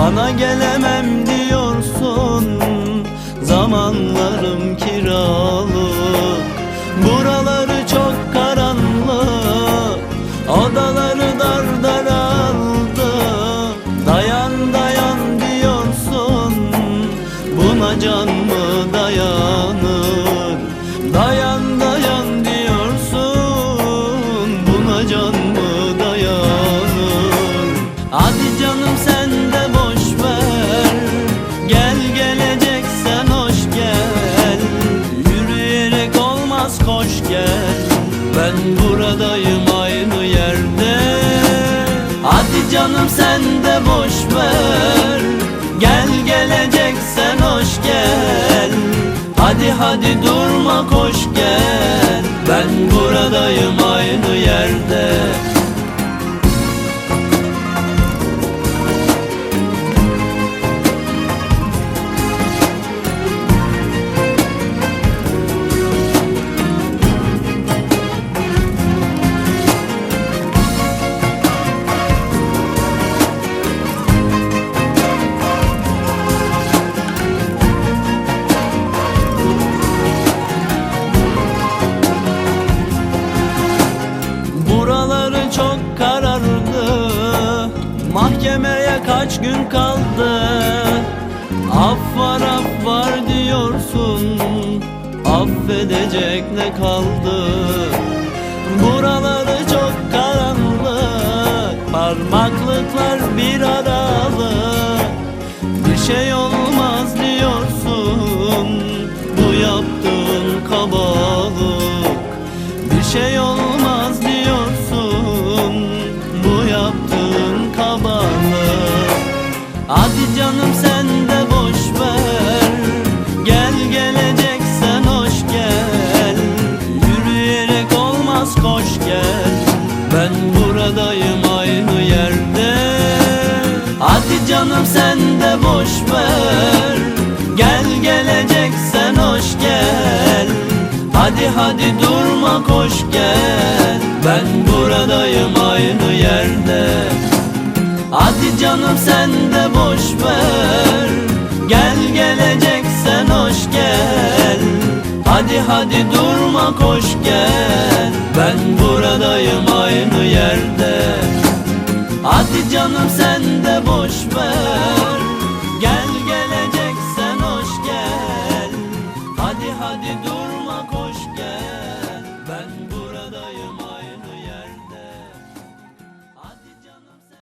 Bana gelemem diyorsun. Zamanlarım buradayım aynı yerde. Hadi canım sen de boş ver. Gel geleceksen hoş gel. Hadi hadi durma koş gel. Ben buradayım aynı yerde Mahkemeye kaç gün kaldı? Af var af var diyorsun Affedecek ne kaldı? Buraları çok karanlık Parmaklıklar bir aralık Bir şey olmaz diyorsun Bu yaptığın kabalık. Bir şey olmaz canım sen de boş ver. Gel geleceksen hoş gel. Yürüyerek olmaz koş gel. Ben buradayım aynı yerde. Hadi canım sen de boş ver. Gel geleceksen hoş gel. Hadi hadi durma koş gel. Ben buradayım aynı yerde Hadi canım sen de boş ver. Gel geleceksen hoş gel. Hadi hadi durma koş gel. Ben buradayım aynı yerde. Hadi canım sen de boş ver. Gel geleceksen hoş gel. Hadi hadi durma koş gel.